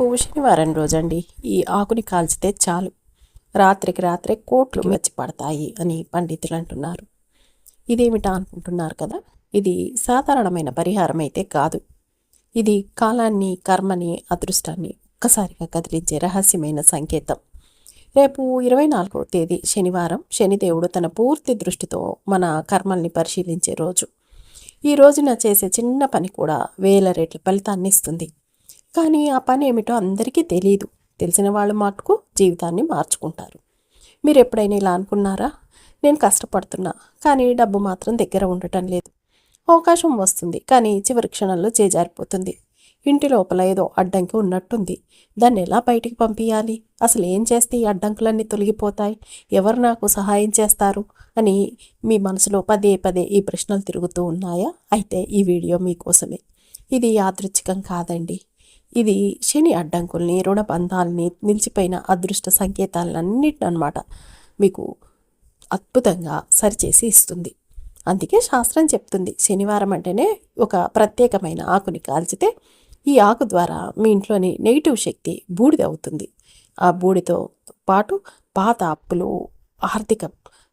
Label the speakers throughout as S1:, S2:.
S1: పువ్వు శనివారం రోజండి. ఈ ఆకుని కాల్చితే చాలు. రాత్రికి రాత్రే కోట్లు మెచ్చి పడతాయి అని పండితులు అంటున్నారు. ఇదేమిటా అనుకుంటున్నారు కదా? ఇది సాధారణమైన పరిహారం అయితే కాదు. ఇది కాలాన్ని కర్మని అదృష్టాన్ని ఒక్కసారిగా కదిలించే రహస్యమైన సంకేతం. రేపు ఇరవై నాలుగవ తేదీ శనివారం శనిదేవుడు తన పూర్తి దృష్టితో మన కర్మల్ని పరిశీలించే రోజు. ఈ రోజున చేసే చిన్న పని కూడా వేల రెట్ల ఫలితాన్ని ఇస్తుంది. కానీ ఆ పని ఏమిటో అందరికీ తెలియదు తెలిసిన వాళ్ళు మటుకు జీవితాన్ని మార్చుకుంటారు. మీరు ఎప్పుడైనా ఇలా అనుకున్నారా? నేను కష్టపడుతున్నా కానీ డబ్బు మాత్రం దగ్గర ఉండటం లేదు. అవకాశం వస్తుంది కానీ చివరి క్షణంలో చేజారిపోతుంది. ఇంటి లోపల ఏదో అడ్డంకి ఉన్నట్టుంది. దాన్ని ఎలా బయటికి పంపించాలి అసలు ఏం చేస్తే ఈ అడ్డంకులన్నీ తొలగిపోతాయి? ఎవరు నాకు సహాయం చేస్తారు? అని మీ మనసులో పదే పదే ఈ ప్రశ్నలు తిరుగుతూ ఉన్నాయా? అయితే ఈ వీడియో మీకోసమే. ఇది యాదృచ్ఛికం కాదండి. ఇది శని అడ్డంకుల్ని రుణబంధాలని నిలిచిపోయిన అదృష్ట సంకేతాలన్నిటిని అనమాట మీకు అద్భుతంగా సరిచేసి ఇస్తుంది. అందుకే శాస్త్రం చెప్తుంది శనివారం అంటేనే ఒక ప్రత్యేకమైన ఆకుని కాల్చితే ఈ ఆకు ద్వారా మీ ఇంట్లోని నెగిటివ్ శక్తి బూడిద అవుతుంది. ఆ బూడితో పాటు పాత అప్పులు ఆర్థిక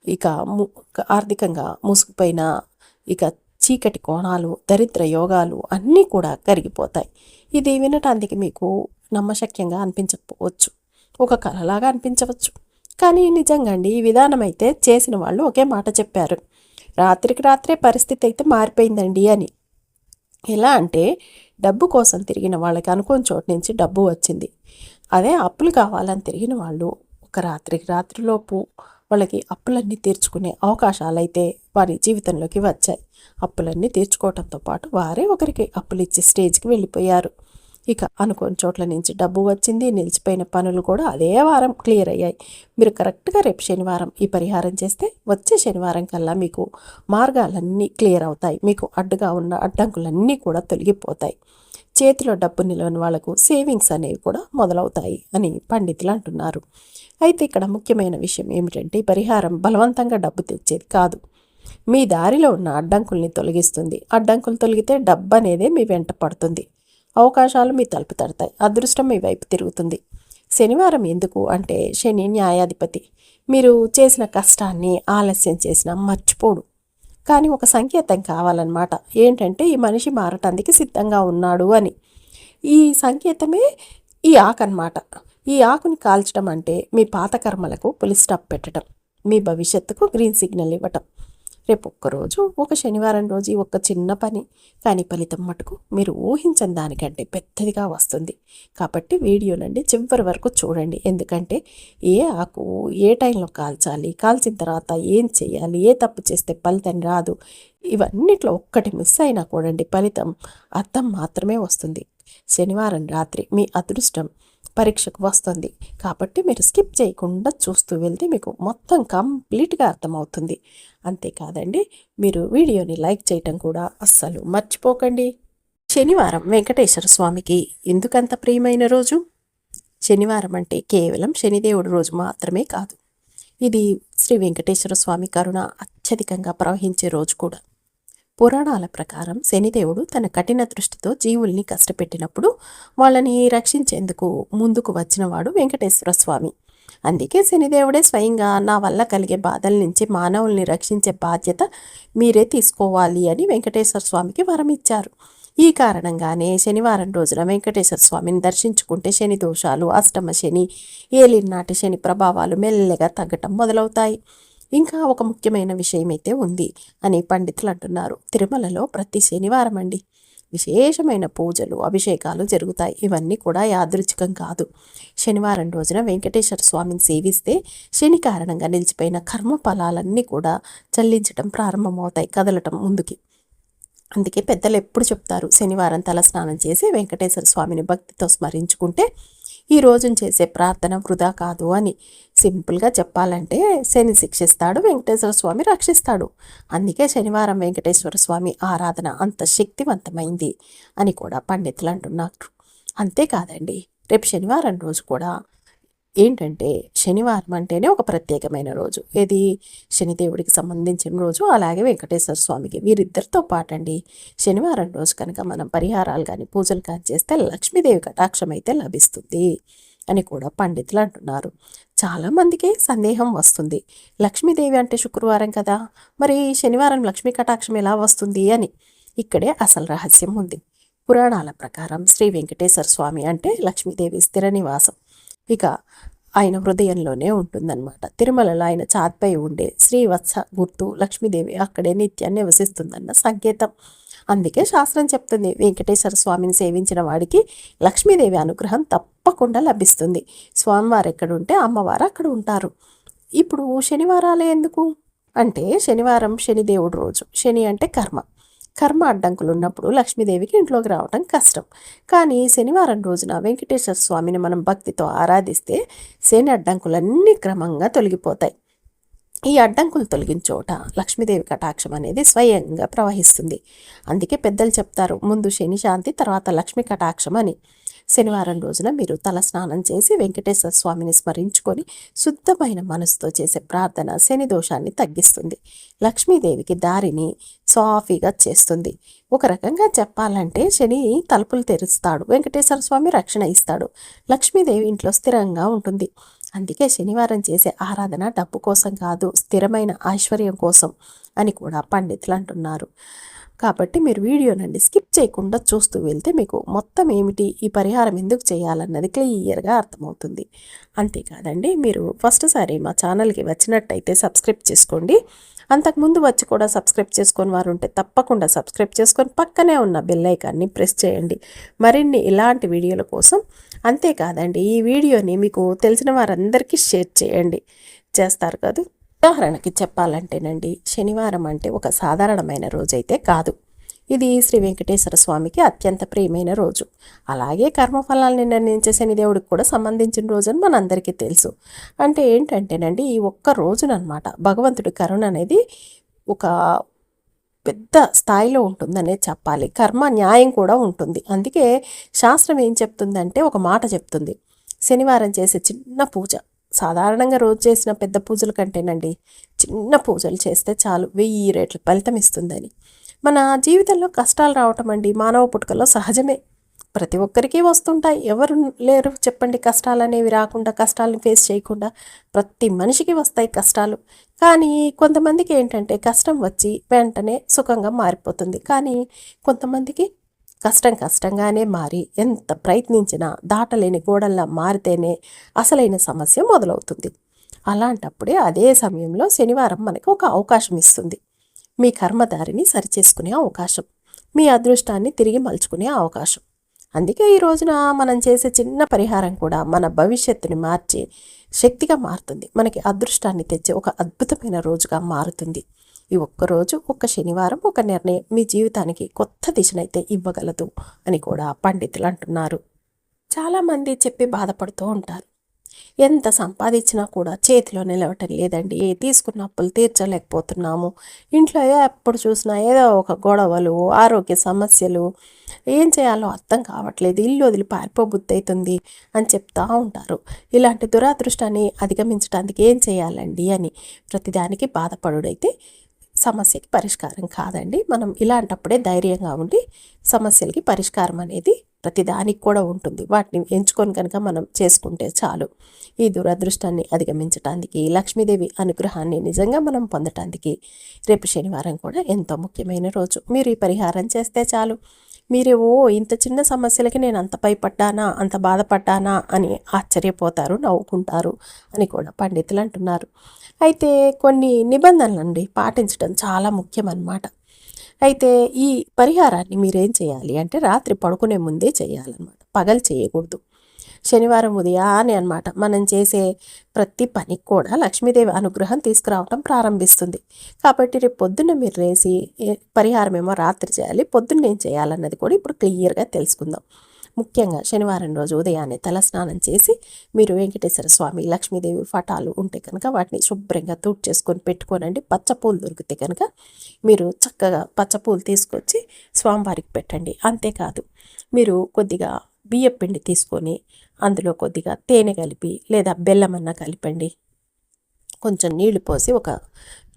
S1: ఇక ము- ఆర్థికంగా ముసుగుపోయిన ఇక చీకటి కోణాలు దరిద్ర యోగాలు అన్నీ కూడా కరిగిపోతాయి. ఇది వినటానికి మీకు నమ్మశక్యంగా అనిపించకపోవచ్చు. ఒక కళలాగా అనిపించవచ్చు. కానీ నిజంగా అండి ఈ విధానం అయితే చేసిన వాళ్ళు ఒకే మాట చెప్పారు. రాత్రికి రాత్రే పరిస్థితి అయితే మారిపోయిందండి అని. ఎలా అంటే డబ్బు కోసం తిరిగిన వాళ్ళకి అనుకోని చోటు నుంచి డబ్బు వచ్చింది. అదే అప్పులు కావాలని తిరిగిన వాళ్ళు ఒక రాత్రికి రాత్రిలోపు వాళ్ళకి అప్పులన్నీ తీర్చుకునే అవకాశాలు అయితే వారి జీవితంలోకి వచ్చాయి. అప్పులన్నీ తీర్చుకోవడంతో పాటు వారే ఒకరికి అప్పులు ఇచ్చే స్టేజ్కి వెళ్ళిపోయారు. ఇక అనుకోని చోట్ల నుంచి డబ్బు వచ్చింది నిలిచిపోయిన పనులు కూడా అదే వారం క్లియర్ అయ్యాయి. మీరు కరెక్ట్గా రేపు శనివారం ఈ పరిహారం చేస్తే వచ్చే శనివారం కల్లా మీకు మార్గాలన్నీ క్లియర్ అవుతాయి. మీకు అడ్డుగా ఉన్న అడ్డంకులన్నీ కూడా తొలగిపోతాయి. చేతిలో డబ్బు నిలవని వాళ్ళకు సేవింగ్స్ అనేవి కూడా మొదలవుతాయి అని పండితులు అంటున్నారు. అయితే ఇక్కడ ముఖ్యమైన విషయం ఏమిటంటే పరిహారం బలవంతంగా డబ్బు తెచ్చేది కాదు. మీ దారిలో ఉన్న అడ్డంకుల్ని తొలగిస్తుంది. అడ్డంకులు తొలగితే డబ్బు అనేదే మీ వెంట పడుతుంది. అవకాశాలు మీ తలుపు తడతాయి. అదృష్టం మీ వైపు తిరుగుతుంది. శనివారం ఎందుకు అంటే శని న్యాయాధిపతి. మీరు చేసిన కష్టాన్ని ఆలస్యం చేసినా మర్చిపోడు. కానీ ఒక సంకేతం కావాలన్నమాట. ఏంటంటే ఈ మనిషి మారటానికి సిద్ధంగా ఉన్నాడు అని. ఈ సంకేతమే ఈ ఆకు అన్నమాట ఈ ఆకుని కాల్చడం అంటే మీ పాత కర్మలకు పులి స్టాప్ పెట్టడం మీ భవిష్యత్తుకు గ్రీన్ సిగ్నల్ ఇవ్వటం. రేపు ఒక్కరోజు ఒక శనివారం రోజు ఒక ఒక్క చిన్న పని కానీ ఫలితం మటుకు మీరు ఊహించని దానికంటే పెద్దదిగా వస్తుంది. కాబట్టి వీడియోనండి చివరి వరకు చూడండి. ఎందుకంటే ఏ ఆకు ఏ టైంలో కాల్చాలి కాల్చిన తర్వాత ఏం చేయాలి ఏ తప్పు చేస్తే ఫలితం రాదు ఇవన్నిట్లో ఒక్కటి మిస్ అయినా కూడండి ఫలితం అర్థం మాత్రమే వస్తుంది. శనివారం రాత్రి మీ అదృష్టం పరీక్షకు వస్తుంది. కాబట్టి మీరు స్కిప్ చేయకుండా చూస్తూ వెళ్తే మీకు మొత్తం కంప్లీట్గా అర్థమవుతుంది. అంతేకాదండి మీరు వీడియోని లైక్ చేయటం కూడా అస్సలు మర్చిపోకండి. శనివారం వెంకటేశ్వర స్వామికి ఎందుకంత ప్రియమైన రోజు? శనివారం అంటే కేవలం శనిదేవుడి రోజు మాత్రమే కాదు. ఇది శ్రీ వెంకటేశ్వర స్వామి కరుణ అత్యధికంగా ప్రవహించే రోజు కూడా. పురాణాల ప్రకారం శనిదేవుడు తన కఠిన దృష్టితో జీవుల్ని కష్టపెట్టినప్పుడు వాళ్ళని రక్షించేందుకు ముందుకు వచ్చినవాడు వెంకటేశ్వర స్వామి. అందుకే శనిదేవుడే స్వయంగా నా వల్ల కలిగే బాధల నుంచి మానవుల్ని రక్షించే బాధ్యత మీరే తీసుకోవాలి అని వెంకటేశ్వర స్వామికి వరం ఇచ్చారు. ఈ కారణంగానే శనివారం రోజున వెంకటేశ్వర స్వామిని దర్శించుకుంటే శని దోషాలు అష్టమ శని ఏలినాటి శని ప్రభావాలు మెల్లగా తగ్గటం మొదలవుతాయి. ఇంకా ఒక ముఖ్యమైన విషయం అయితే ఉంది అని పండితులు అంటున్నారు. తిరుమలలో ప్రతి శనివారం అండి విశేషమైన పూజలు అభిషేకాలు జరుగుతాయి. ఇవన్నీ కూడా యాదృచ్ఛికం కాదు. శనివారం రోజున వెంకటేశ్వర స్వామిని సేవిస్తే శని కారణంగా నిలిచిపోయిన కర్మ ఫలాలన్నీ కూడా చల్లించడం ప్రారంభమవుతాయి. కదలటం ముందుకి. అందుకే పెద్దలు ఎప్పుడు చెప్తారు శనివారం తల స్నానం చేసి వెంకటేశ్వర స్వామిని భక్తితో స్మరించుకుంటే ఈ రోజున చేసే ప్రార్థన వృధా కాదు అని. సింపుల్గా చెప్పాలంటే శని శిక్షిస్తాడు వెంకటేశ్వర స్వామి రక్షిస్తాడు. అందుకే శనివారం వెంకటేశ్వర స్వామి ఆరాధన అంత శక్తివంతమైంది అని కూడా పండితులు అంటున్నారు. అంతేకాదండి రేపు శనివారం రోజు కూడా ఏంటంటే శనివారం అంటేనే ఒక ప్రత్యేకమైన రోజు. ఇది శనిదేవుడికి సంబంధించిన రోజు. అలాగే వెంకటేశ్వర స్వామికి. వీరిద్దరితో పాటండి. శనివారం రోజు కనుక మనం పరిహారాలు కానీ పూజలు కానీ చేస్తే లక్ష్మీదేవి కటాక్షం అయితే లభిస్తుంది అని కూడా పండితులు అంటున్నారు. చాలామందికి సందేహం వస్తుంది. లక్ష్మీదేవి అంటే శుక్రవారం కదా. మరి శనివారం లక్ష్మీ కటాక్షం ఎలా వస్తుంది అని. ఇక్కడే అసలు రహస్యం ఉంది. పురాణాల ప్రకారం శ్రీ వెంకటేశ్వర స్వామి అంటే లక్ష్మీదేవి స్థిర నివాసం. ఇక ఆయన హృదయంలోనే ఉంటుందన్నమాట. తిరుమలలో ఆయన చాత్పై ఉండే శ్రీవత్స గుర్తు లక్ష్మీదేవి అక్కడే నిత్యం నివసిస్తుందన్న సంకేతం. అందుకే శాస్త్రం చెప్తుంది వెంకటేశ్వర స్వామిని సేవించిన వాడికి లక్ష్మీదేవి అనుగ్రహం తప్పకుండా లభిస్తుంది. స్వామివారు ఎక్కడుంటే అమ్మవారు అక్కడ ఉంటారు. ఇప్పుడు శనివారాలే ఎందుకు? అంటే శనివారం శనిదేవుడు రోజు. శని అంటే కర్మ. కర్మ అడ్డంకులు ఉన్నప్పుడు లక్ష్మీదేవికి ఇంట్లోకి రావడం కష్టం. కానీ శనివారం రోజున వెంకటేశ్వర స్వామిని మనం భక్తితో ఆరాధిస్తే శని అడ్డంకులన్నీ క్రమంగా తొలగిపోతాయి. ఈ అడ్డంకులు తొలగించోట లక్ష్మీదేవి కటాక్షం అనేది స్వయంగా ప్రవహిస్తుంది. అందుకే పెద్దలు చెప్తారు ముందు శని శాంతి తర్వాత లక్ష్మీ కటాక్షం అని. శనివారం రోజున మీరు తల స్నానం చేసి వెంకటేశ్వర స్వామిని స్మరించుకొని శుద్ధమైన మనసుతో చేసే ప్రార్థన శని దోషాన్ని తగ్గిస్తుంది. లక్ష్మీదేవికి దారిని సాఫీగా చేస్తుంది. ఒక రకంగా చెప్పాలంటే శని తలుపులు తెరుస్తాడు వెంకటేశ్వర స్వామి రక్షణ ఇస్తాడు లక్ష్మీదేవి ఇంట్లో స్థిరంగా ఉంటుంది. అందుకే శనివారం చేసే ఆరాధన డబ్బు కోసం కాదు స్థిరమైన ఐశ్వర్యం కోసం అని కూడా పండితులు అంటున్నారు. కాబట్టి మీరు వీడియోనండి స్కిప్ చేయకుండా చూస్తూ వెళ్తే మీకు మొత్తం ఏమిటి ఈ పరిహారం ఎందుకు చేయాలన్నది క్లియర్గా అర్థమవుతుంది. అంతేకాదండి మీరు ఫస్ట్ సారి మా ఛానల్కి వచ్చినట్టయితే సబ్స్క్రైబ్ చేసుకోండి. అంతకుముందు వచ్చి కూడా సబ్స్క్రైబ్ చేసుకొని వారు ఉంటే తప్పకుండా సబ్స్క్రైబ్ చేసుకొని పక్కనే ఉన్న బెల్ ఐకాన్ని ప్రెస్ చేయండి. మరిన్ని ఇలాంటి వీడియోల కోసం అంతేకాదండి ఈ వీడియోని మీకు తెలిసిన వారందరికీ షేర్ చేయండి. చేస్తారు కదా. ఉదాహరణకి చెప్పాలంటేనండి శనివారం అంటే ఒక సాధారణమైన రోజైతే కాదు. ఇది శ్రీ వెంకటేశ్వర స్వామికి అత్యంత ప్రియమైన రోజు. అలాగే కర్మఫలాల్ని నిర్ణయించే శనిదేవుడికి కూడా సంబంధించిన రోజు అని మనందరికీ తెలుసు. అంటే ఏంటంటేనండి ఈ ఒక్క రోజునమాట భగవంతుడి కరుణ అనేది ఒక పెద్ద స్థాయిలో ఉంటుందనే చెప్పాలి. కర్మ న్యాయం కూడా ఉంటుంది. అందుకే శాస్త్రం ఏం చెప్తుందంటే ఒక మాట చెప్తుంది. శనివారం చేసే చిన్న పూజ. సాధారణంగా రోజు చేసిన పెద్ద పూజల కంటేనండి చిన్న పూజలు చేస్తే చాలు వెయ్యి రేట్ల ఫలితం ఇస్తుందని. మన జీవితంలో కష్టాలు రావటం అండి మానవ పుట్టుకలో సహజమే. ప్రతి ఒక్కరికి వస్తుంటాయి. ఎవరు లేరు చెప్పండి కష్టాలు అనేవి రాకుండా కష్టాలను ఫేస్ చేయకుండా ప్రతి మనిషికి వస్తాయి కష్టాలు. కానీ కొంతమందికి ఏంటంటే కష్టం వచ్చి వెంటనే సుఖంగా మారిపోతుంది. కానీ కొంతమందికి కష్టం కష్టంగానే మారి ఎంత ప్రయత్నించినా దాటలేని గోడల్లా మారితేనే అసలైన సమస్య మొదలవుతుంది. అలాంటప్పుడే అదే సమయంలో శనివారం మనకు ఒక అవకాశం ఇస్తుంది. మీ కర్మదారిని సరిచేసుకునే అవకాశం. మీ అదృష్టాన్ని తిరిగి మలుచుకునే అవకాశం. అందుకే ఈ రోజున మనం చేసే చిన్న పరిహారం కూడా మన భవిష్యత్తుని మార్చి శక్తిగా మారుతుంది. మనకి అదృష్టాన్ని తెచ్చే ఒక అద్భుతమైన రోజుగా మారుతుంది. ఈ ఒక్కరోజు ఒక్క శనివారం ఒక నిర్ణయం మీ జీవితానికి కొత్త దిశనైతే ఇవ్వగలదు అని కూడా పండితులు అంటున్నారు. చాలామంది చెప్పి బాధపడుతూ ఉంటారు. ఎంత సంపాదించినా కూడా చేతిలో నిలవటం లేదండి. తీసుకున్న అప్పులు తీర్చలేకపోతున్నాము. ఇంట్లో ఎప్పుడు చూసినా ఏదో ఒక గొడవలు ఆరోగ్య సమస్యలు ఏం చేయాలో అర్థం కావట్లేదు. ఇల్లు వదిలి పారిపోబుద్ధి అవుతుంది అని చెప్తా ఉంటారు. ఇలాంటి దురాదృష్టాన్ని అధిగమించడానికి ఏం చేయాలండి అని ప్రతిదానికి బాధపడుడైతే సమస్యకి పరిష్కారం కాదండి. మనం ఇలాంటప్పుడే ధైర్యంగా ఉండి సమస్యలకి పరిష్కారం అనేది ప్రతిదానికి కూడా ఉంటుంది. వాటిని ఎంచుకొని కనుక మనం చేసుకుంటే చాలు. ఈ దురదృష్టాన్ని అధిగమించటానికి లక్ష్మీదేవి అనుగ్రహాన్ని నిజంగా మనం పొందటానికి రేపు శనివారం కూడా ఎంతో ముఖ్యమైన రోజు. మీరు ఈ పరిహారం చేస్తే చాలు. మీరు ఓ ఇంత చిన్న సమస్యలకి నేను అంత భయపడ్డానా అంత బాధపడ్డానా అని ఆశ్చర్యపోతారు నవ్వుకుంటారు అని కూడా పండితులు అంటున్నారు. అయితే కొన్ని నిబంధనలండి పాటించడం చాలా ముఖ్యం అన్నమాట అయితే ఈ పరిహారాన్ని మీరేం చేయాలి అంటే రాత్రి పడుకునే ముందే చేయాలన్నమాట. పగలు చేయకూడదు. శనివారం ఉదయాన్నే అనమాట మనం చేసే ప్రతి పనికి కూడా లక్ష్మీదేవి అనుగ్రహం తీసుకురావటం ప్రారంభిస్తుంది. కాబట్టి రేపు పొద్దున్న మీరు వేసి పరిహారం ఏమో రాత్రి చేయాలి. పొద్దున్న ఏం చేయాలన్నది కూడా ఇప్పుడు క్లియర్గా తెలుసుకుందాం. ముఖ్యంగా శనివారం రోజు ఉదయాన్నే తలస్నానం చేసి మీరు వెంకటేశ్వర స్వామి లక్ష్మీదేవి ఫటాలు ఉంటే కనుక వాటిని శుభ్రంగా తూట్ చేసుకొని పెట్టుకోనండి. పచ్చపూలు దొరికితే కనుక మీరు చక్కగా పచ్చపూలు తీసుకొచ్చి స్వామివారికి పెట్టండి. అంతేకాదు మీరు కొద్దిగా బియ్యం పిండి తీసుకొని అందులో కొద్దిగా తేనె కలిపి లేదా బెల్లం కలిపండి. కొంచెం నీళ్ళు పోసి ఒక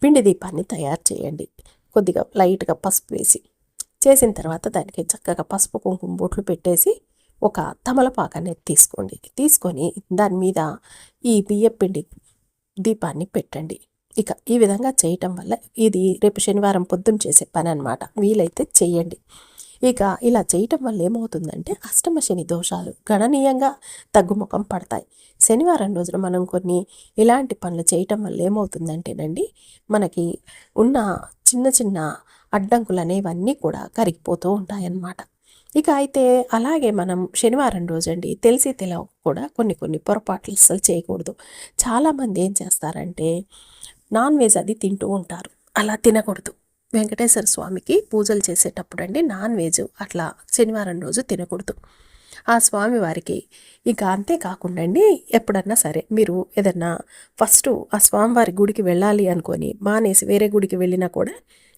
S1: పిండి దీపాన్ని తయారు చేయండి. కొద్దిగా లైట్గా పసుపు వేసి చేసిన తర్వాత దానికి చక్కగా పసుపు కుంకుమ బొట్లు పెట్టేసి ఒక తమలపాకు అనేది తీసుకోండి. తీసుకొని దాని మీద ఈ బియ్యపిండి దీపాన్ని పెట్టండి. ఇక ఈ విధంగా చేయటం వల్ల ఇది రేపు శనివారం పొద్దున్న చేసే పని అనమాట వీలైతే చేయండి. ఇక ఇలా చేయటం వల్ల ఏమవుతుందంటే అష్టమ శని దోషాలు గణనీయంగా తగ్గుముఖం పడతాయి. శనివారం రోజున మనం కొన్ని ఇలాంటి పనులు చేయటం వల్ల ఏమవుతుందంటేనండి మనకి ఉన్న చిన్న చిన్న అడ్డంకులు అనేవన్నీ కూడా కరిగిపోతూ ఉంటాయన్నమాట. ఇక అయితే అలాగే మనం శనివారం రోజండి తెలిసి తెలవ కూడా కొన్ని కొన్ని పొరపాట్లు అసలు చేయకూడదు. చాలామంది ఏం చేస్తారంటే నాన్ వెజ్ అది తింటూ ఉంటారు. అలా తినకూడదు. వెంకటేశ్వర స్వామికి పూజలు చేసేటప్పుడు అండి నాన్ వెజ్ అట్లా శనివారం రోజు తినకూడదు. ఆ స్వామి వారికి ఇంకా అంతేకాకుండా అండి ఎప్పుడన్నా సరే మీరు ఏదన్నా ఫస్ట్ ఆ స్వామివారి గుడికి వెళ్ళాలి అనుకొని మానేసి వేరే గుడికి వెళ్ళినా కూడా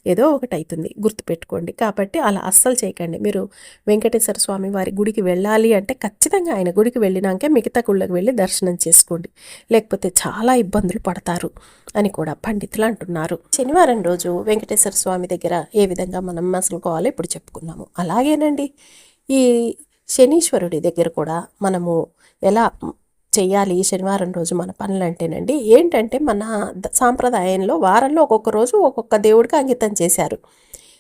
S1: ఏదో ఒకటి అవుతుంది గుర్తుపెట్టుకోండి. కాబట్టి అలా అస్సలు చేయకండి. మీరు వెంకటేశ్వర స్వామి వారి గుడికి వెళ్ళాలి అంటే ఖచ్చితంగా ఆయన గుడికి వెళ్ళినాకే మిగతా గుళ్ళకి వెళ్ళి దర్శనం చేసుకోండి. లేకపోతే చాలా ఇబ్బందులు పడతారు అని కూడా పండితులు అంటున్నారు. శనివారం రోజు వెంకటేశ్వర స్వామి దగ్గర ఏ విధంగా మనం మసలుకోవాలో ఇప్పుడు చెప్పుకున్నాము. అలాగేనండి. ఈ శనీశ్వరుడి దగ్గర కూడా మనము ఎలా చేయాలి శనివారం రోజు మన పనులు అంటేనండి ఏంటంటే మన సాంప్రదాయంలో వారంలో ఒక్కొక్క రోజు ఒక్కొక్క దేవుడికి అంకితం చేశారు.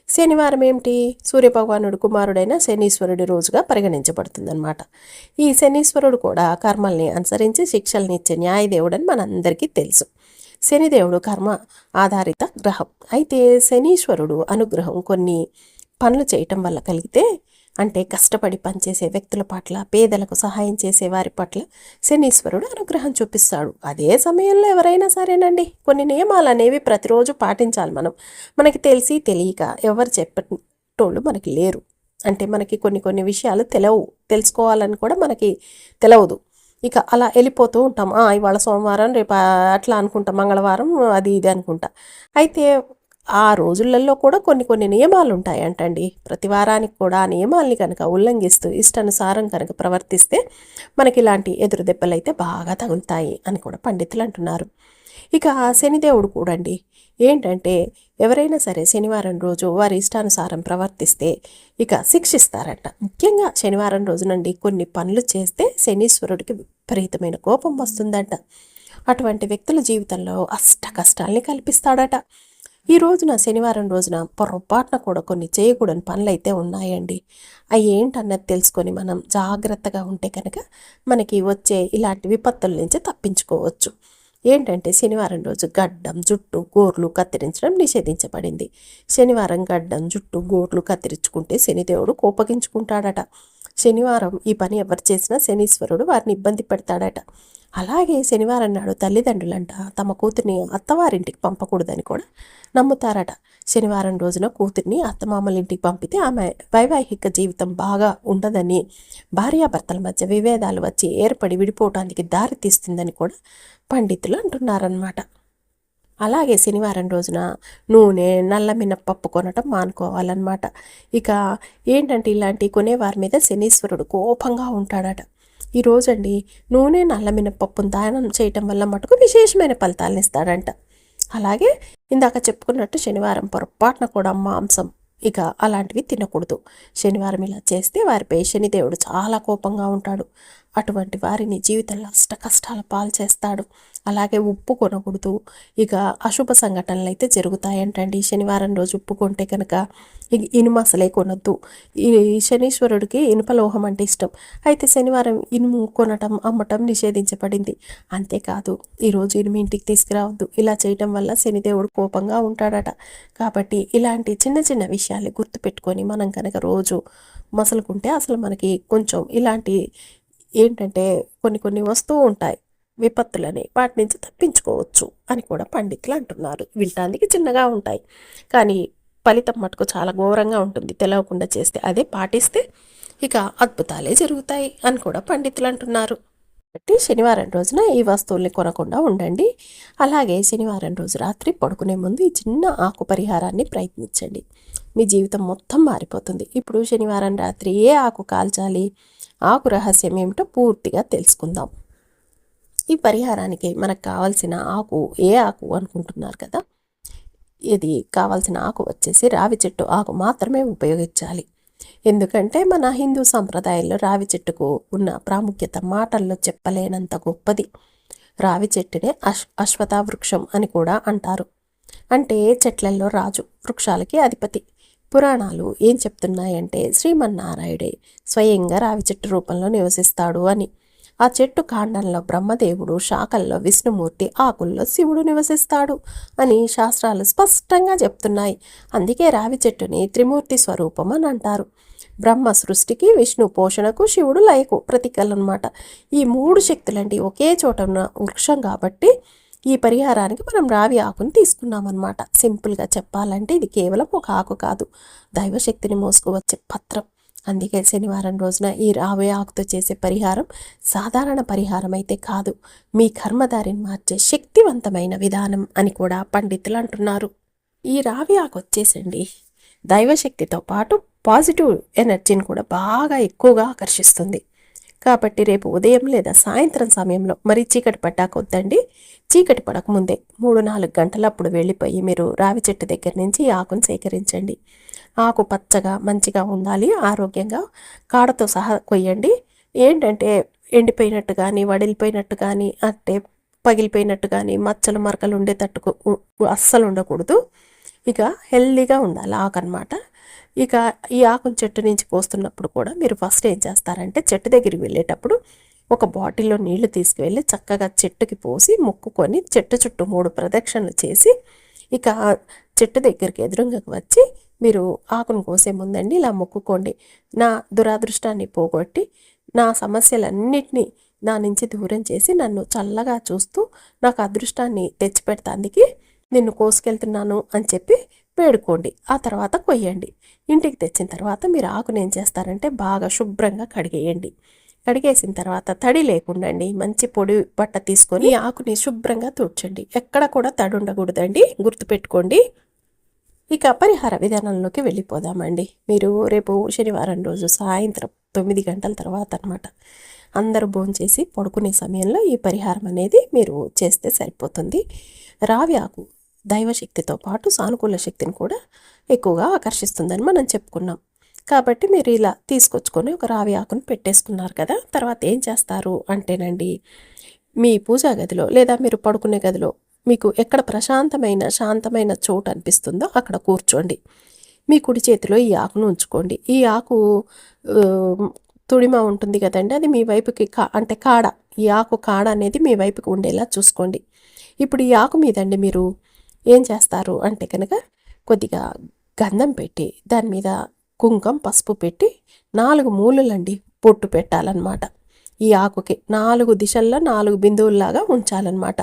S1: శనివారం ఏమిటి? సూర్యభగవానుడు కుమారుడైన శనీశ్వరుడి రోజుగా పరిగణించబడుతుందన్నమాట. ఈ శనీశ్వరుడు కూడా కర్మల్ని అనుసరించి శిక్షల్ని ఇచ్చే న్యాయదేవుడని మనందరికీ తెలుసు. శనిదేవుడు కర్మ ఆధారిత గ్రహం. అయితే శనీశ్వరుడు అనుగ్రహం కొన్ని పనులు చేయటం వల్ల కలిగితే అంటే కష్టపడి పనిచేసే వ్యక్తుల పట్ల పేదలకు సహాయం చేసే వారి పట్ల శనీశ్వరుడు అనుగ్రహం చూపిస్తాడు. అదే సమయంలో ఎవరైనా సరేనండి కొన్ని నియమాలు అనేవి ప్రతిరోజు పాటించాలి మనం. మనకి తెలిసి తెలియక ఎవరు చెప్పేటోళ్ళు మనకి లేరు. అంటే మనకి కొన్ని కొన్ని విషయాలు తెలవు తెలుసుకోవాలని కూడా మనకి తెలవదు. ఇక అలా వెళ్ళిపోతూ ఉంటాం. ఇవాళ సోమవారం రేపు అట్లా అనుకుంటాం మంగళవారం అది ఇది అనుకుంటా. అయితే ఆ రోజులలో కూడా కొన్ని కొన్ని నియమాలు ఉంటాయంటండి ప్రతి వారానికి కూడా ఆ నియమాల్ని కనుక ఉల్లంఘిస్తూ ఇష్టానుసారం కనుక ప్రవర్తిస్తే మనకి ఇలాంటి ఎదురు దెబ్బలు అయితే బాగా తగులుతాయి అని కూడా పండితులు అంటున్నారు. ఇక శనిదేవుడు కూడండి. ఏంటంటే ఎవరైనా సరే శనివారం రోజు వారి ఇష్టానుసారం ప్రవర్తిస్తే ఇక శిక్షిస్తారట. ముఖ్యంగా శనివారం రోజునండి కొన్ని పనులు చేస్తే శనీశ్వరుడికి విపరీతమైన కోపం వస్తుందట. అటువంటి వ్యక్తుల జీవితంలో అష్ట కష్టాల్ని కల్పిస్తాడట. ఈ రోజున శనివారం రోజున పొరపాటున కూడా కొన్ని చేయకూడని పనులైతే ఉన్నాయండి. అవి ఏంటన్నది తెలుసుకొని మనం జాగ్రత్తగా ఉంటే కనుక మనకి వచ్చే ఇలాంటి విపత్తుల నుంచి తప్పించుకోవచ్చు. ఏంటంటే శనివారం రోజు గడ్డం జుట్టు గోర్లు కత్తిరించడం నిషేధించబడింది. శనివారం గడ్డం జుట్టు గోర్లు కత్తిరించుకుంటే శనిదేవుడు కోపగించుకుంటాడట. శనివారం ఈ పని ఎవరు చేసినా శనీశ్వరుడు వారిని ఇబ్బంది పెడతాడట. అలాగే శనివారం నాడు తల్లిదండ్రులంట తమ కూతుర్ని అత్తవారింటికి పంపకూడదని కూడా నమ్ముతారట. శనివారం రోజున కూతుర్ని అత్తమామల ఇంటికి పంపితే ఆమె వైవాహిక జీవితం బాగా ఉండదని భార్యాభర్తల మధ్య విభేదాలు వచ్చి ఏర్పడి విడిపోవటానికి దారి తీస్తుందని కూడా పండితులు అంటున్నారనమాట అలాగే శనివారం రోజున నూనె నల్ల మినప్పప్పు కొనటం మానుకోవాలన్నమాట. ఇక ఏంటంటే ఇలాంటి కొనేవారి మీద శనీశ్వరుడు కోపంగా ఉంటాడట. ఈ రోజండి నూనె నల్ల మినపప్పును దానం చేయటం వల్ల మటుకు విశేషమైన ఫలితాలను ఇస్తాడంట. అలాగే ఇందాక చెప్పుకున్నట్టు శనివారం పొరపాటున కూడా మాంసం ఇక అలాంటివి తినకూడదు. శనివారం ఇలా చేస్తే వారిపై శనిదేవుడు చాలా కోపంగా ఉంటాడు. అటువంటి వారిని జీవితంలో అష్ట కష్టాల పాలు చేస్తాడు. అలాగే ఉప్పు కొనకూడదు. ఇక అశుభ సంఘటనలు అయితే జరుగుతాయంటండి. శనివారం రోజు ఉప్పు కొంటే కనుక ఇనుమ అసలే కొనొద్దు. ఈ శనీశ్వరుడికి ఇనుప లోహం అంటే ఇష్టం. అయితే శనివారం ఇనుము కొనటం అమ్మటం నిషేధించబడింది. అంతేకాదు ఈరోజు ఇనుము ఇంటికి తీసుకురావద్దు. ఇలా చేయటం వల్ల శనిదేవుడు కోపంగా ఉంటాడట. కాబట్టి ఇలాంటి చిన్న చిన్న విషయాలు గుర్తుపెట్టుకొని మనం కనుక రోజు మసలుకుంటే అసలు మనకి కొంచెం ఇలాంటి ఏంటంటే కొన్ని కొన్ని వస్తువు ఉంటాయి. విపత్తులని వాటి నుంచి తప్పించుకోవచ్చు అని కూడా పండితులు అంటున్నారు. వినటానికి చిన్నగా ఉంటాయి. కానీ ఫలితం మటుకు చాలా ఘోరంగా ఉంటుంది. తెలవకుండా చేస్తే అదే పాటిస్తే ఇక అద్భుతాలే జరుగుతాయి అని కూడా పండితులు అంటున్నారు. కాబట్టి శనివారం రోజున ఈ వస్తువుల్ని కొనకుండా ఉండండి. అలాగే శనివారం రోజు రాత్రి పడుకునే ముందు ఈ చిన్న ఆకు పరిహారాన్ని ప్రయత్నించండి. మీ జీవితం మొత్తం మారిపోతుంది. ఇప్పుడు శనివారం రాత్రి ఏ ఆకు కాల్చాలి? ఆకు రహస్యం ఏమిటో పూర్తిగా తెలుసుకుందాం. ఈ పరిహారానికి మనకు కావాల్సిన ఆకు ఏ ఆకు అనుకుంటున్నారు కదా? ఇది కావాల్సిన ఆకు వచ్చేసి రావి చెట్టు ఆకు మాత్రమే ఉపయోగించాలి. ఎందుకంటే మన హిందూ సంప్రదాయంలో రావి చెట్టుకు ఉన్న ప్రాముఖ్యత మాటల్లో చెప్పలేనంత గొప్పది. రావి చెట్టునే అశ్ అశ్వథ వృక్షం అని కూడా అంటారు. అంటే చెట్లల్లో రాజు వృక్షాలకి అధిపతి. పురాణాలు ఏం చెప్తున్నాయంటే శ్రీమన్నారాయుడే స్వయంగా రావి చెట్టు రూపంలో నివసిస్తాడు అని. ఆ చెట్టు కాండంలో బ్రహ్మదేవుడు శాఖల్లో విష్ణుమూర్తి ఆకుల్లో శివుడు నివసిస్తాడు అని శాస్త్రాలు స్పష్టంగా చెప్తున్నాయి. అందుకే రావి చెట్టుని త్రిమూర్తి స్వరూపం అని అంటారు. బ్రహ్మ సృష్టికి విష్ణు పోషణకు శివుడు లయకు ప్రతీకలు అనమాట ఈ మూడు శక్తులండి ఒకే చోట ఉన్న వృక్షం కాబట్టి ఈ పరిహారానికి మనం రావి ఆకుని తీసుకున్నామన్నమాట. సింపుల్గా చెప్పాలంటే ఇది కేవలం ఒక ఆకు కాదు. దైవశక్తిని మోసుకువచ్చే పత్రం. అందుకే శనివారం రోజున ఈ రావి ఆకుతో చేసే పరిహారం సాధారణ పరిహారం అయితే కాదు. మీ కర్మదారిని మార్చే శక్తివంతమైన విధానం అని కూడా పండితులు అంటున్నారు. ఈ రావి ఆకు వచ్చేసండి. దైవశక్తితో పాటు పాజిటివ్ ఎనర్జీని కూడా బాగా ఎక్కువగా ఆకర్షిస్తుంది. కాబట్టి రేపు ఉదయం లేదా సాయంత్రం సమయంలో మరీ చీకటి పడ్డాక వద్దండి. చీకటి పడకముందే మూడు నాలుగు గంటలప్పుడు వెళ్ళిపోయి మీరు రావి చెట్టు దగ్గర నుంచి ఆకును సేకరించండి. ఆకు పచ్చగా మంచిగా ఉండాలి ఆరోగ్యంగా కాడతో సహా కొయ్యండి. ఏంటంటే ఎండిపోయినట్టు కానీ వడిలిపోయినట్టు కానీ అంటే పగిలిపోయినట్టు కానీ మచ్చలు మరకలు ఉండేటట్టు అస్సలు ఉండకూడదు. ఇక హెల్దీగా ఉండాలి ఆకు అనమాట ఇక ఈ ఆకుని చెట్టు నుంచి పోస్తున్నప్పుడు కూడా మీరు ఫస్ట్ ఏం చేస్తారంటే చెట్టు దగ్గరికి వెళ్ళేటప్పుడు ఒక బాటిల్లో నీళ్ళు తీసుకువెళ్ళి చక్కగా చెట్టుకి పోసి మొక్కుకొని చెట్టు చుట్టూ మూడు ప్రదక్షిణలు చేసి ఇక చెట్టు దగ్గరికి ఎదురుగా వచ్చి మీరు ఆకును కోసే ముందండి ఇలా మొక్కుకోండి. నా దురాదృష్టాన్ని పోగొట్టి నా సమస్యలన్నిటినీ నా నుంచి దూరం చేసి నన్ను చల్లగా చూస్తూ నాకు అదృష్టాన్ని తెచ్చిపెడతానికి నిన్ను కోసుకెళ్తున్నాను అని చెప్పి వేడుకోండి. ఆ తర్వాత కొయ్యండి. ఇంటికి తెచ్చిన తర్వాత మీరు ఆకును ఏం చేస్తారంటే బాగా శుభ్రంగా కడిగేయండి. కడిగేసిన తర్వాత తడి లేకుండా అండి మంచి పొడి బట్ట తీసుకొని ఆకుని శుభ్రంగా తుడ్చండి. ఎక్కడ కూడా తడి ఉండకూడదండి గుర్తుపెట్టుకోండి. ఇక పరిహార విధానంలోకి వెళ్ళిపోదామండి. మీరు రేపు శనివారం రోజు సాయంత్రం తొమ్మిది గంటల తర్వాత అనమాట అందరూ భోంచేసి పడుకునే సమయంలో ఈ పరిహారం అనేది మీరు చేస్తే సరిపోతుంది. రావి ఆకు దైవశక్తితో పాటు సానుకూల శక్తిని కూడా ఎక్కువగా ఆకర్షిస్తుందని మనం చెప్పుకున్నాం. కాబట్టి మీరు ఇలా తీసుకొచ్చుకొని ఒక రావి ఆకును పెట్టేసుకున్నారు కదా. తర్వాత ఏం చేస్తారు అంటేనండి మీ పూజా గదిలో లేదా మీరు పడుకునే గదిలో మీకు ఎక్కడ ప్రశాంతమైన శాంతమైన చోటు అనిపిస్తుందో అక్కడ కూర్చోండి. మీ కుడి చేతిలో ఈ ఆకును ఉంచుకోండి. ఈ ఆకు తుడిమ ఉంటుంది కదండి అది మీ వైపుకి కా అంటే కాడ ఈ ఆకు కాడ అనేది మీ వైపుకి ఉండేలా చూసుకోండి. ఇప్పుడు ఈ ఆకు మీదండి మీరు ఏం చేస్తారు అంటే కనుక కొద్దిగా గంధం పెట్టి దాని మీద కుంకం పసుపు పెట్టి నాలుగు మూలలండి పొట్టు పెట్టాలన్నమాట. ఈ ఆకుకి నాలుగు దిశల్లో నాలుగు బిందువుల్లాగా ఉంచాలన్నమాట.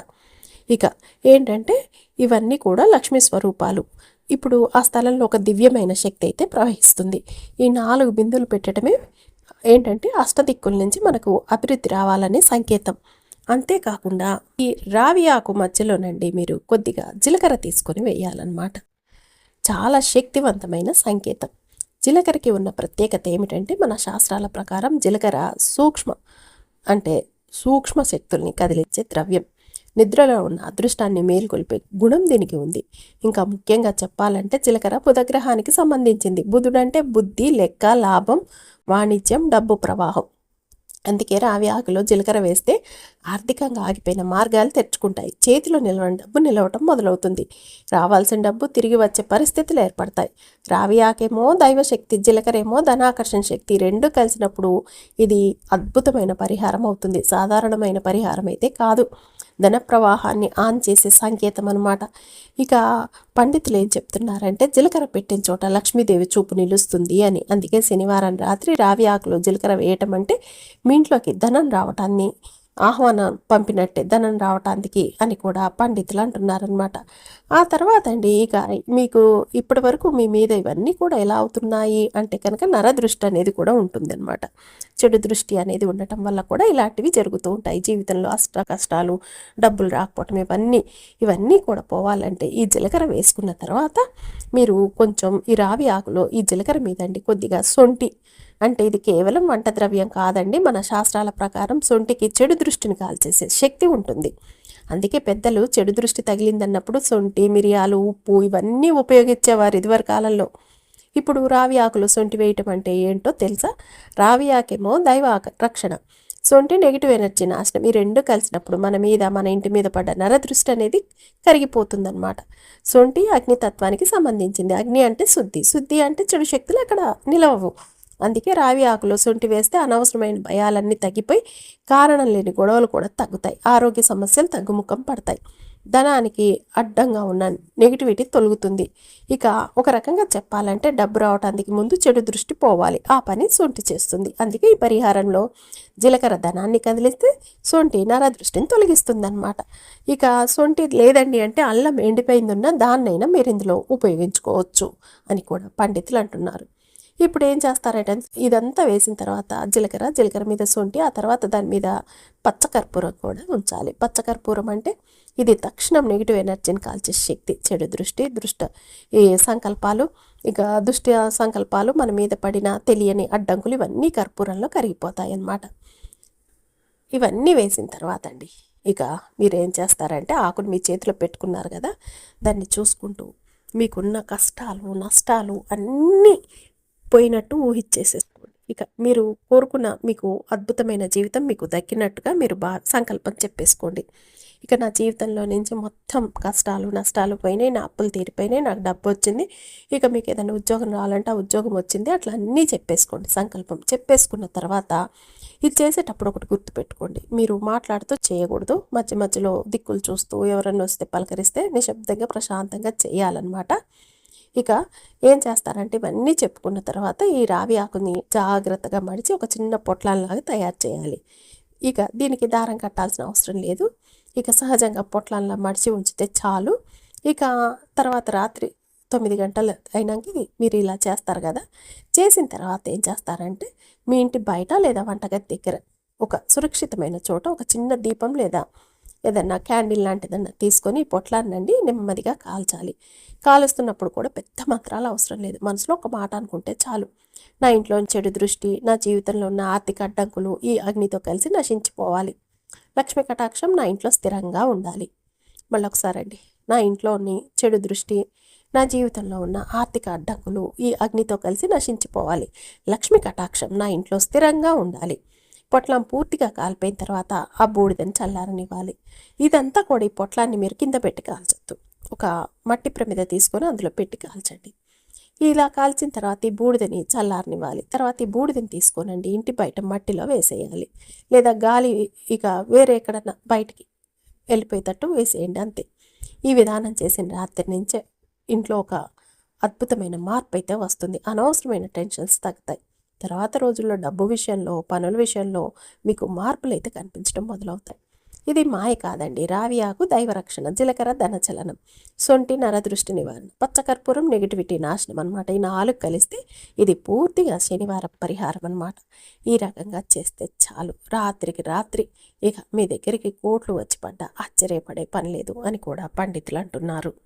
S1: ఇక ఏంటంటే ఇవన్నీ కూడా లక్ష్మీ స్వరూపాలు. ఇప్పుడు ఆ స్థలంలో ఒక దివ్యమైన శక్తి అయితే ప్రవహిస్తుంది. ఈ నాలుగు బిందువులు పెట్టడమే ఏంటంటే అష్టదిక్కుల నుంచి మనకు అభివృద్ధి రావాలనే సంకేతం. అంతేకాకుండా ఈ రావి ఆకు మధ్యలోనండి మీరు కొద్దిగా జీలకర్ర తీసుకొని వేయాలన్నమాట. చాలా శక్తివంతమైన సంకేతం. జీలకర్రకి ఉన్న ప్రత్యేకత ఏమిటంటే మన శాస్త్రాల ప్రకారం జీలకర్ర సూక్ష్మ అంటే సూక్ష్మ శక్తుల్ని కదిలించే ద్రవ్యం. నిద్రలో ఉన్న అదృష్టాన్ని మేల్కొల్పే గుణం దీనికి ఉంది. ఇంకా ముఖ్యంగా చెప్పాలంటే జీలకర్ర బుధగ్రహానికి సంబంధించింది. బుధుడంటే బుద్ధి లెక్క లాభం వాణిజ్యం డబ్బు ప్రవాహం. అందుకే రావి ఆకులో జీలకర్ర వేస్తే ఆర్థికంగా ఆగిపోయిన మార్గాలు తెరుచుకుంటాయి. చేతిలో నిలవని డబ్బు నిలవటం మొదలవుతుంది. రావాల్సిన డబ్బు తిరిగి వచ్చే పరిస్థితులు ఏర్పడతాయి. రావి ఆకేమో దైవశక్తి జీలకర్ర ఏమో ధనాకర్షణ శక్తి రెండు కలిసినప్పుడు ఇది అద్భుతమైన పరిహారం అవుతుంది. సాధారణమైన పరిహారం అయితే కాదు. ధన ప్రవాహాన్ని ఆన్ చేసే సంకేతం అనమాట ఇక పండితులు ఏం చెప్తున్నారంటే జీలకర్ర పెట్టిన చోట లక్ష్మీదేవి చూపు నిలుస్తుంది అని. అందుకే శనివారం రాత్రి రావి ఆకులో జీలకర్ర వేయటం అంటే మీ ఇంట్లోకి ధనం రావటాన్ని ఆహ్వానం పంపినట్టే ధనం రావటానికి అని కూడా పండితులు అంటున్నారనమాట ఆ తర్వాత అండి ఇక మీకు ఇప్పటి వరకు మీ మీద ఇవన్నీ కూడా ఎలా అవుతున్నాయి అంటే కనుక నరదృష్టి అనేది కూడా ఉంటుందన్నమాట. చెడు దృష్టి అనేది ఉండటం వల్ల కూడా ఇలాంటివి జరుగుతూ ఉంటాయి. జీవితంలో అష్ట కష్టాలు డబ్బులు రాకపోవటం ఇవన్నీ ఇవన్నీ కూడా పోవాలంటే ఈ జీలకర్ర వేసుకున్న తర్వాత మీరు కొంచెం ఈ రావి ఆకులో ఈ జీలకర్ర మీద అండి కొద్దిగా సొంటి అంటే ఇది కేవలం వంట ద్రవ్యం కాదండి. మన శాస్త్రాల ప్రకారం సొంటికి చెడు దృష్టిని కాల్చేసే శక్తి ఉంటుంది. అందుకే పెద్దలు చెడు దృష్టి తగిలిందన్నప్పుడు సొంటి మిరియాలు ఉప్పు ఇవన్నీ ఉపయోగించేవారు ఇదివరకు కాలంలో. ఇప్పుడు రావి ఆకులు సొంటి వేయటం అంటే ఏంటో తెలుసా? రావి ఆకేమో దైవ రక్షణ. సొంటి నెగిటివ్ ఎనర్జీ నాశనం. ఈ రెండు కలిసినప్పుడు మన మీద మన ఇంటి మీద పడ్డ నరదృష్టి అనేది కరిగిపోతుందన్నమాట. సొంటి అగ్నితత్వానికి సంబంధించింది. అగ్ని అంటే శుద్ధి. శుద్ధి అంటే చెడు శక్తులు అక్కడ నిలవవు. అందుకే రావి ఆకులు సొంటి వేస్తే అనవసరమైన భయాలన్నీ తగ్గిపోయి కారణం లేని గొడవలు కూడా తగ్గుతాయి. ఆరోగ్య సమస్యలు తగ్గుముఖం పడతాయి. ధనానికి అడ్డంగా ఉన్న నెగిటివిటీ తొలుగుతుంది. ఇక ఒక రకంగా చెప్పాలంటే డబ్బు రావటానికి ముందు చెడు దృష్టి పోవాలి. ఆ పని సొంటి చేస్తుంది. అందుకే ఈ పరిహారంలో జీలకర్ర ధనాన్ని కదిలిస్తే సొంటి నర దృష్టిని తొలగిస్తుంది అనమాట ఇక సొంటి లేదండి అంటే అల్లం ఎండిపోయిందున్న దాన్నైనా మీరు ఇందులో ఉపయోగించుకోవచ్చు అని కూడా పండితులు అంటున్నారు. ఇప్పుడు ఏం చేస్తారంటే ఇదంతా వేసిన తర్వాత జీలకర్ర జీలకర్ర మీద సొంటి ఆ తర్వాత దాని మీద పచ్చకర్పూరం కూడా ఉంచాలి. పచ్చకర్పూరం అంటే ఇది తక్షణం నెగిటివ్ ఎనర్జీని కాల్చే శక్తి చెడు దృష్టి దృష్ట ఈ సంకల్పాలు ఇక దుష్టి సంకల్పాలు మన మీద పడిన తెలియని అడ్డంకులు ఇవన్నీ కర్పూరంలో కరిగిపోతాయి అన్నమాట ఇవన్నీ వేసిన తర్వాత అండి ఇక మీరు ఏం చేస్తారంటే ఆకును మీ చేతిలో పెట్టుకున్నారు కదా దాన్ని చూసుకుంటూ మీకున్న కష్టాలు నష్టాలు అన్నీ పోయినట్టు ఊహించేసేసుకోండి ఇక మీరు కోరుకున్న మీకు అద్భుతమైన జీవితం మీకు దక్కినట్టుగా మీరు బా సంకల్పం చెప్పేసుకోండి. ఇక నా జీవితంలో నుంచి మొత్తం కష్టాలు నష్టాలు పోయినాయి నా అప్పులు తీరిపోయినాయి నాకు డబ్బు వచ్చింది. ఇక మీకు ఏదైనా ఉద్యోగం రావాలంటే ఆ ఉద్యోగం వచ్చింది అట్లా అన్నీ చెప్పేసుకోండి. సంకల్పం చెప్పేసుకున్న తర్వాత ఇది చేసేటప్పుడు ఒకటి గుర్తుపెట్టుకోండి. మీరు మాట్లాడుతూ చేయకూడదు. మధ్య మధ్యలో దిక్కులు చూస్తూ ఎవరన్నా వస్తే పలకరిస్తే నిశ్శబ్దంగా ప్రశాంతంగా చేయాలన్నమాట. ఇక ఏం చేస్తారంటే ఇవన్నీ చెప్పుకున్న తర్వాత ఈ రావి ఆకుని జాగ్రత్తగా మడిచి ఒక చిన్న పొట్లాల్లాగా తయారు చేయాలి. ఇక దీనికి దారం కట్టాల్సిన అవసరం లేదు. ఇక సహజంగా పొట్లాల్లో మడిచి ఉంచితే చాలు. ఇక తర్వాత రాత్రి తొమ్మిది గంటలు అయినాక మీరు ఇలా చేస్తారు కదా. చేసిన తర్వాత ఏం చేస్తారంటే మీ ఇంటి బయట లేదా వంటగది దగ్గర ఒక సురక్షితమైన చోట ఒక చిన్న దీపం లేదా ఏదన్నా క్యాండిల్ లాంటిదన్నా తీసుకొని పొట్లాన్నండి నెమ్మదిగా కాల్చాలి. కాలుస్తున్నప్పుడు కూడా పెద్ద మంత్రాలు అవసరం లేదు. మనసులో ఒక మాట అనుకుంటే చాలు. నా ఇంట్లో చెడు దృష్టి నా జీవితంలో ఉన్న ఆర్థిక అడ్డంకులు ఈ అగ్నితో కలిసి నశించిపోవాలి. లక్ష్మీ కటాక్షం నా ఇంట్లో స్థిరంగా ఉండాలి. మళ్ళొకసారి అండి నా ఇంట్లోని చెడు దృష్టి నా జీవితంలో ఉన్న ఆర్థిక అడ్డంకులు ఈ అగ్నితో కలిసి నశించిపోవాలి. లక్ష్మీ కటాక్షం నా ఇంట్లో స్థిరంగా ఉండాలి. పొట్లం పూర్తిగా కాలిపోయిన తర్వాత ఆ బూడిదని చల్లారనివ్వాలి. ఇదంతా కూడా ఈ పొట్లాన్ని మీరు కింద పెట్టి కాల్చొద్దు. ఒక మట్టి ప్రమిద తీసుకొని అందులో పెట్టి కాల్చండి. ఇలా కాల్చిన తర్వాత ఈ బూడిదని చల్లారనివ్వాలి. తర్వాత ఈ బూడిదని తీసుకోనండి. ఇంటి బయట మట్టిలో వేసేయాలి. లేదా గాలి ఇక వేరే ఎక్కడన్నా బయటికి వెళ్ళిపోయేటట్టు వేసేయండి అంతే. ఈ విధానం చేసిన రాత్రి నుంచే ఇంట్లో ఒక అద్భుతమైన మార్పు అయితే వస్తుంది. అనవసరమైన టెన్షన్స్ తగ్గుతాయి. తర్వాత రోజుల్లో డబ్బు విషయంలో పనుల విషయంలో మీకు మార్పులు అయితే కనిపించడం మొదలవుతాయి. ఇది మాయ కాదండి. రావి ఆకు దైవరక్షణ జీలకర్ర ధనచలనం సొంటి నరదృష్టి నివారణ పచ్చకర్పూరం నెగిటివిటీ నాశనం అనమాట ఈ నాలుగు కలిస్తే ఇది పూర్తిగా శనివారం పరిహారం అనమాట ఈ రకంగా చేస్తే చాలు. రాత్రికి రాత్రి ఇక మీ దగ్గరికి కోట్లు వచ్చి పడ్డా ఆశ్చర్యపడే పని లేదు అని కూడా పండితులు అంటున్నారు.